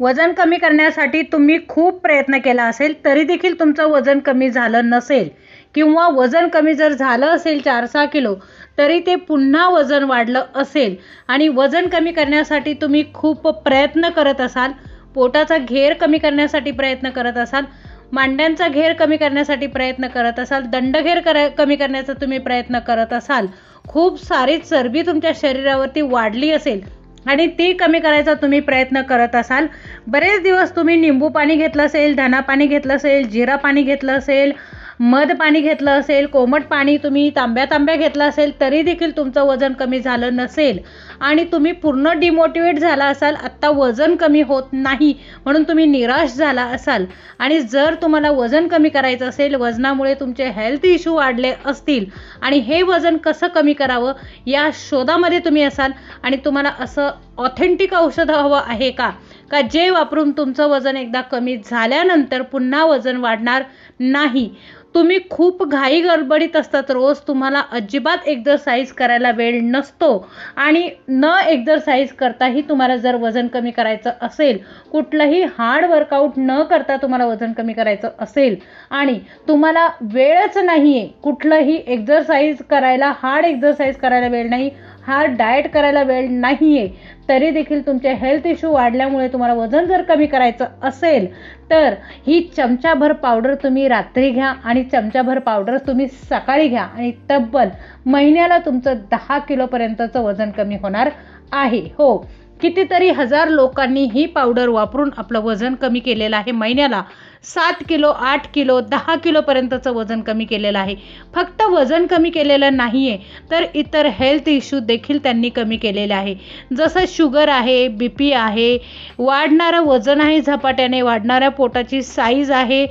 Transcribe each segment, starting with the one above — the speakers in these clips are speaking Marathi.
वजन कमी करण्यासाठी तुम्ही खूप प्रयत्न केला असेल तरी देखील तुमचं वजन कमी झालं नसेल. किंवा वजन कमी जर झालं असेल चार सहा किलो तरी ते पुन्हा वजन वाढलं असेल. आणि वजन कमी करण्यासाठी तुम्ही खूप प्रयत्न करत असाल. पोटाचा घेर कमी करण्यासाठी प्रयत्न करत असाल. मांड्यांचा घेर कमी करण्यासाठी प्रयत्न करत असाल. दंडघेर कर कमी करण्याचा तुम्ही प्रयत्न करत असाल. खूप सारी चरबी तुमच्या शरीरावरती वाढली असेल. आणि ती कमी करायचा तुम्ही प्रयत्न करत असाल. बरेच दिवस तुम्ही निंबू पाणी घेतलं असेल धना पाणी घेतलं असेल जिरा पाणी घेतलं असेल मध पाणी घेतलं असेल कोमट पाणी तुम्ही तांब्या तांब्या घेतलं असेल तरी देखील तुमचं वजन कमी झालं नसेल. आणि तुम्ही पूर्ण डिमोटिवेट झाला असाल आत्ता वजन कमी होत नाही म्हणून तुम्ही निराश झाला असाल. आणि जर तुम्हाला वजन कमी करायचं असेल वजनामुळे तुमचे हेल्थ इश्यू वाढले असतील. आणि हे वजन कसं कमी करावं या शोधामध्ये तुम्ही असाल. आणि तुम्हाला असं ऑथेंटिक औषध हवं आहे का? का जे वापरून तुमचं वजन एकदा कमी झाल्यानंतर पुन्हा वजन वाढणार नाही? तुम्ही खूप घाई गडबडीत असतात. रोज तुम्हाला अजिबात एक्झरसाईज करायला वेळ नसतो. आणि न एक्झरसाईज करताही तुम्हाला जर वजन कमी करायचं असेल कुठलंही हार्ड वर्कआउट न करता तुम्हाला वजन कमी करायचं असेल आणि तुम्हाला वेळच नाही आहे कुठलंही एक्झरसाईज करायला हार्ड एक्झरसाईज करायला वेळ नाही हा डाएट करायला वेळ नाही आहे तरी देखील तुमचे हेल्थ इश्यू वाढल्यामुळे तुम्हाला वजन जर कमी करायचं असेल तर ही चमचाभर पावडर तुम्ही रात्री घ्या आणि चमचाभर पावडर तुम्ही सकाळी घ्या आणि तब्बल महिन्याला तुमचं दहा किलोपर्यंतचं वजन कमी होणार आहे. हो कितीतरी हजार लोकांनी ही पावडर वापरून आपलं वजन कमी केलेलं आहे महिन्याला. सात किलो आठ किलो दहा किलोपर्यंतचं वजन कमी केलेलं आहे. फक्त वजन कमी केलेलं नाही आहे तर इतर हेल्थ इश्यू देखील त्यांनी कमी केलेले आहे. जसं शुगर आहे बी पी आहे वाढणारं वजन आहे झपाट्याने वाढणाऱ्या पोटाची साईज आहे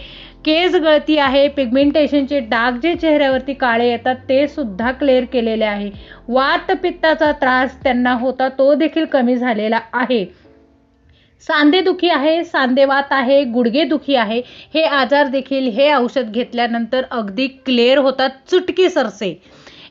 केस गळती आहे पिगमेंटेशनचे डाग जे चेहऱ्यावरती काळे येतात ते सुद्धा क्लिअर केलेले आहे. वात पित्ताचा त्रास त्यांना होता तो देखील कमी झालेला आहे. सांधेदुखी आहे सांधेवात आहे गुडघेदुखी आहे. हे आजार देखील हे औषध घेतल्यानंतर अगदी क्लिअर होतात चुटकी सरसे.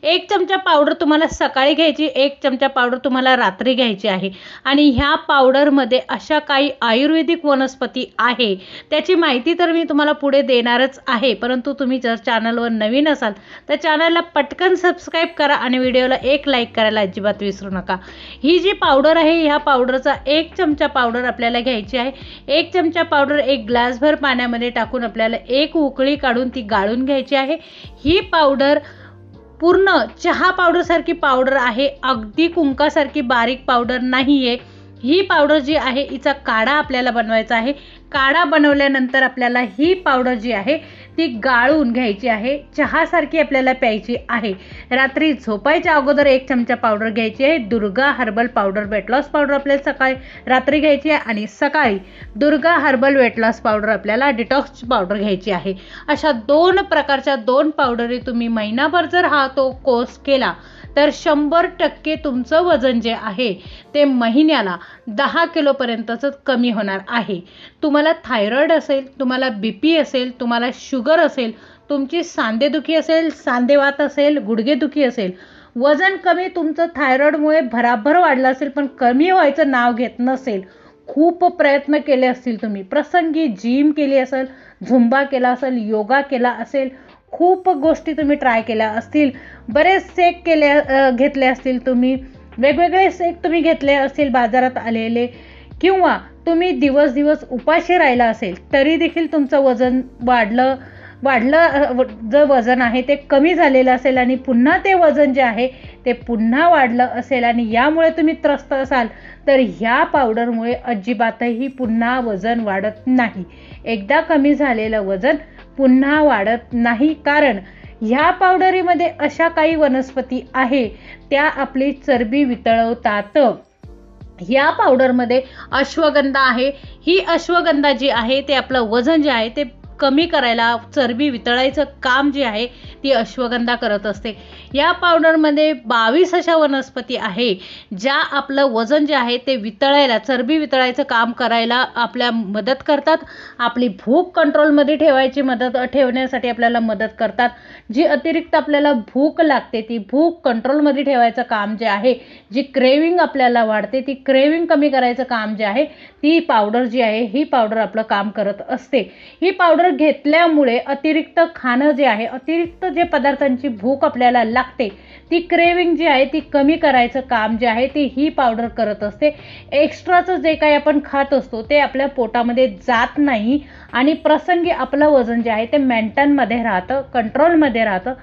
एक चमचा पावडर तुम्हाला सकाळी घ्यायची एक चमचा पावडर तुम्हाला रात्री घ्यायची आहे. आणि ह्या पावडरमध्ये अशा काही आयुर्वेदिक वनस्पती आहे त्याची माहिती तर मी तुम्हाला पुढे देणारच आहे. परंतु तुम्ही जर चॅनलवर नवीन असाल तर चॅनलला पटकन सबस्क्राईब करा आणि व्हिडिओला एक लाईक करायला अजिबात विसरू नका. ही जी पावडर आहे ह्या पावडरचा एक चमचा पावडर आपल्याला घ्यायची आहे. एक चमचा पावडर एक ग्लासभर पाण्यामध्ये टाकून आपल्याला एक उकळी काढून ती गाळून घ्यायची आहे. ही पावडर पूर्ण चहा पावडरसारखी पावडर आहे अगदी कुंकासारखी बारीक पावडर नाही आहे ही पावडर जी आहे हिचा काढा आपल्याला बनवायचा आहे. काढा बनवल्यानंतर आपल्याला ही पावडर जी आहे ती गाळून घ्यायची आहे चहासारखी आपल्याला प्यायची आहे. रात्री झोपायच्या अगोदर एक चमचा पावडर घ्यायची आहे. Durga herbal powder weight loss powder आपल्याला सकाळी रात्री घ्यायची आहे आणि सकाळी Durga herbal weight loss powder आपल्याला डिटॉक्स पावडर घ्यायची आहे. अशा दोन प्रकारच्या दोन पावडरी तुम्ही महिनाभर जर हा तो कोर्स केला तर शंभर टक्के तुमचं वजन जे आहे ते महिन्याला दहा किलोपर्यंतच कमी होणार आहे. तुम्हाला थायरॉईड असेल तुम्हाला बी पी असेल तुम्हाला शुगर असेल तुमची सांधेदुखी असेल सांधेवात असेल गुडघेदुखी असेल वजन कमी तुमचं थायरॉईडमुळे भराभर वाढलं असेल पण कमी व्हायचं नाव घेत नसेल खूप प्रयत्न केले असतील तुम्ही. प्रसंगी जिम केली असेल झुंबा केला असेल योगा केला असेल खूप गोष्टी तुम्ही ट्राय केल्या असतील. बरेच सेक केले घेतले असतील तुम्ही. वेगवेगळे सेक तुम्ही घेतले असतील बाजारात आलेले. किंवा तुम्ही दिवस दिवस उपाशी राहिला असेल तरी देखील तुमचं वजन वाढलं वाढलं जे वजन आहे ते कमी झालेलं असेल आणि पुन्हा ते वजन जे आहे ते पुन्हा वाढलं असेल आणि यामुळे तुम्ही त्रस्त असाल तर ह्या पावडरमुळे अजिबातही पुन्हा वजन वाढत नाही. एकदा कमी झालेलं वजन पुन्हा वाढत नाही. कारण ह्या पावडरीमध्ये अशा काही वनस्पती आहे त्या आपली चरबी वितळवतात. ह्या पावडरमध्ये अश्वगंधा आहे. ही अश्वगंधा जी आहे ते आपलं वजन जे आहे ते कमी करायला चरबी वितळायचं काम जे आहे ती अश्वगंधा करत असते. या पावडरमध्ये बावीस अशा वनस्पती आहे ज्या आपलं वजन जे आहे ते वितळायला चरबी वितळायचं काम करायला आपल्या मदत करतात. आपली भूक कंट्रोलमध्ये ठेवायची मदत ठेवण्यासाठी आपल्याला मदत करतात. जी अतिरिक्त आपल्याला भूक लागते ती भूक कंट्रोलमध्ये ठेवायचं काम जे आहे जी क्रेविंग आपल्याला वाढते ती क्रेविंग कमी करायचं काम जे आहे ती पावडर जी आहे ही पावडर आपलं काम करत असते. ही पावडर घेतल्यामुळे अतिरिक्त खाणं जे आहे अतिरिक्त जे पदार्थांची भूक आपल्याला लागते ती क्रेविंग जी आहे ती कमी करायचं काम जे आहे ती ही पावडर करत असते. एक्स्ट्राचं जे काही आपण खात असतो ते आपल्या पोटामध्ये जात नाही आणि प्रसंगी आपलं वजन जे आहे ते मेंटेनमध्ये राहतं कंट्रोलमध्ये राहतं.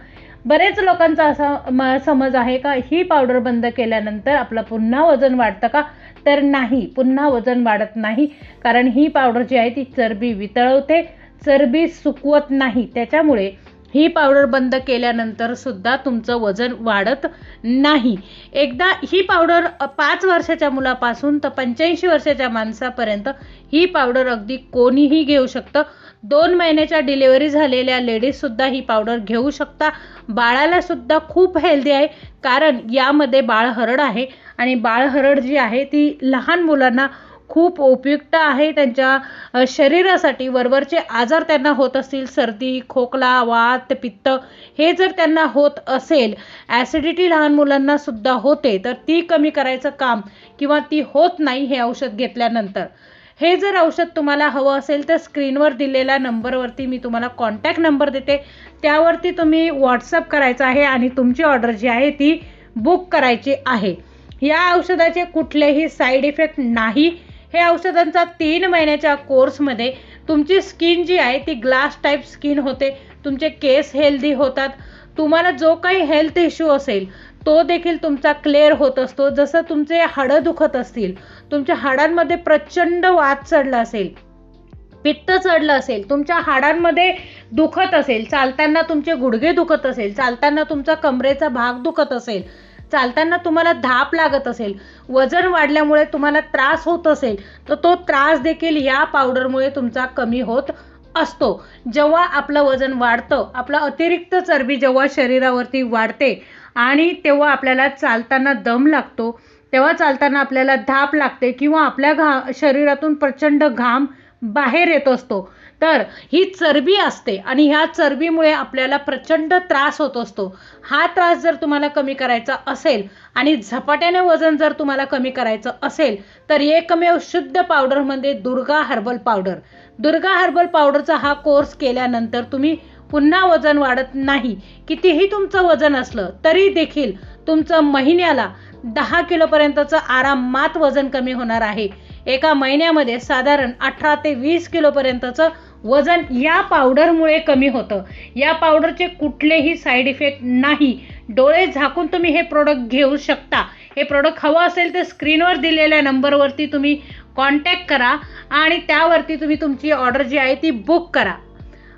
बरेच लोकांचा असा समज आहे का ही पावडर बंद केल्यानंतर आपलं पुन्हा वजन वाढतं का? तर नाही पुन्हा वजन वाढत नाही. कारण ही पावडर जी आहे ती चरबी वितळवते चरबी सुकवत नाही. त्याच्यामुळे ही पावडर बंद केल्यानंतर सुद्धा तुमचं वजन वाढत नाही. एकदा ही पावडर पाच वर्षाच्या मुलापासून तर पंच्याऐंशी वर्षाच्या माणसापर्यंत ही पावडर अगदी कोणीही घेऊ शकतं. दोन महिन्याच्या डिलेवरी झालेल्या लेडीजसुद्धा ही पावडर घेऊ शकता. बाळालासुद्धा खूप हेल्दी आहे कारण यामध्ये बाळहरड आहे आणि बाळहरड जी आहे ती लहान मुलांना खूप उपयुक्त आहे त्यांच्या शरीरासाठी. वरवरचे आजार त्यांना होत असतील सर्दी खोकला वात पित्त हे जर त्यांना होत असेल ॲसिडिटी लहान मुलांना सुद्धा होते तर ती कमी करायचं काम किंवा ती होत नाही हे औषध घेतल्यानंतर. हे जर औषध तुम्हाला हवं असेल तर स्क्रीनवर दिलेल्या नंबरवरती मी तुम्हाला कॉन्टॅक्ट नंबर देते. त्यावरती तुम्ही व्हॉट्सअप करायचं आहे आणि तुमची ऑर्डर जी आहे ती बुक करायची आहे. या औषधाचे कुठलेही साईड इफेक्ट नाही. हे औषधांचा तीन महिन्याच्या कोर्समध्ये तुमची स्किन जी आहे ती ग्लास टाईप स्किन होते. तुमचे केस हेल्दी होतात. तुम्हाला जो काही हेल्थ इश्यू असेल तो देखील तुमचा क्लिअर होत असतो. जसं तुमचे हाडं दुखत असतील तुमच्या हाडांमध्ये प्रचंड वाद चढला असेल पित्त चढलं असेल तुमच्या हाडांमध्ये दुखत असेल चालताना तुमचे गुडघे दुखत असेल चालताना तुमचा कमरेचा भाग दुखत असेल चालताना तुम्हाला धाप लागत असेल वजन वाढल्यामुळे तुम्हाला त्रास होत असेल तर तो त्रास देखील या पावडरमुळे तुमचा कमी होत असतो. जेव्हा आपलं वजन वाढतं आपलं अतिरिक्त चरबी जेव्हा शरीरावरती वाढते आणि तेव्हा आपल्याला चालताना दम लागतो तेव्हा चालताना आपल्याला धाप लागते किंवा आपल्या घा शरीरातून प्रचंड घाम बाहेर येत असतो. तर ही चरबी असते आणि ह्या चरबीमुळे आपल्याला प्रचंड त्रास होत असतो. हा त्रास जर तुम्हाला कमी करायचा असेल आणि झपाट्याने वजन जर तुम्हाला कमी करायचं असेल तर एकमेव शुद्ध पावडरमध्ये म्हणजे Durga herbal powder. Durga herbal पावडरचा हा कोर्स केल्यानंतर तुम्ही पुन्हा वजन वाढत नाही. कितीही तुमचं वजन असलं तरी देखील तुमचं महिन्याला दहा किलोपर्यंतचं आरामात वजन कमी होणार आहे. एका महिन्यामध्ये साधारण अठरा ते वीस किलोपर्यंतचं वजन या पावडरमुळे कमी होतं. या पावडरचे कुठलेही साईड इफेक्ट नाही. डोळे झाकून तुम्ही हे प्रोडक्ट घेऊ शकता. हे प्रोडक्ट हवं असेल तर स्क्रीनवर दिलेल्या नंबरवरती तुम्ही कॉन्टॅक्ट करा आणि त्यावरती तुम्ही तुमची ऑर्डर जी आहे ती बुक करा.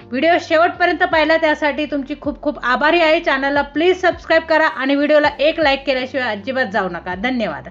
व्हिडिओ शेवटपर्यंत पाहिला त्यासाठी तुमची खूप खूप आभारी आहे. चॅनलला प्लीज सबस्क्राईब करा आणि व्हिडिओला एक लाईक केल्याशिवाय अजिबात जाऊ नका. धन्यवाद.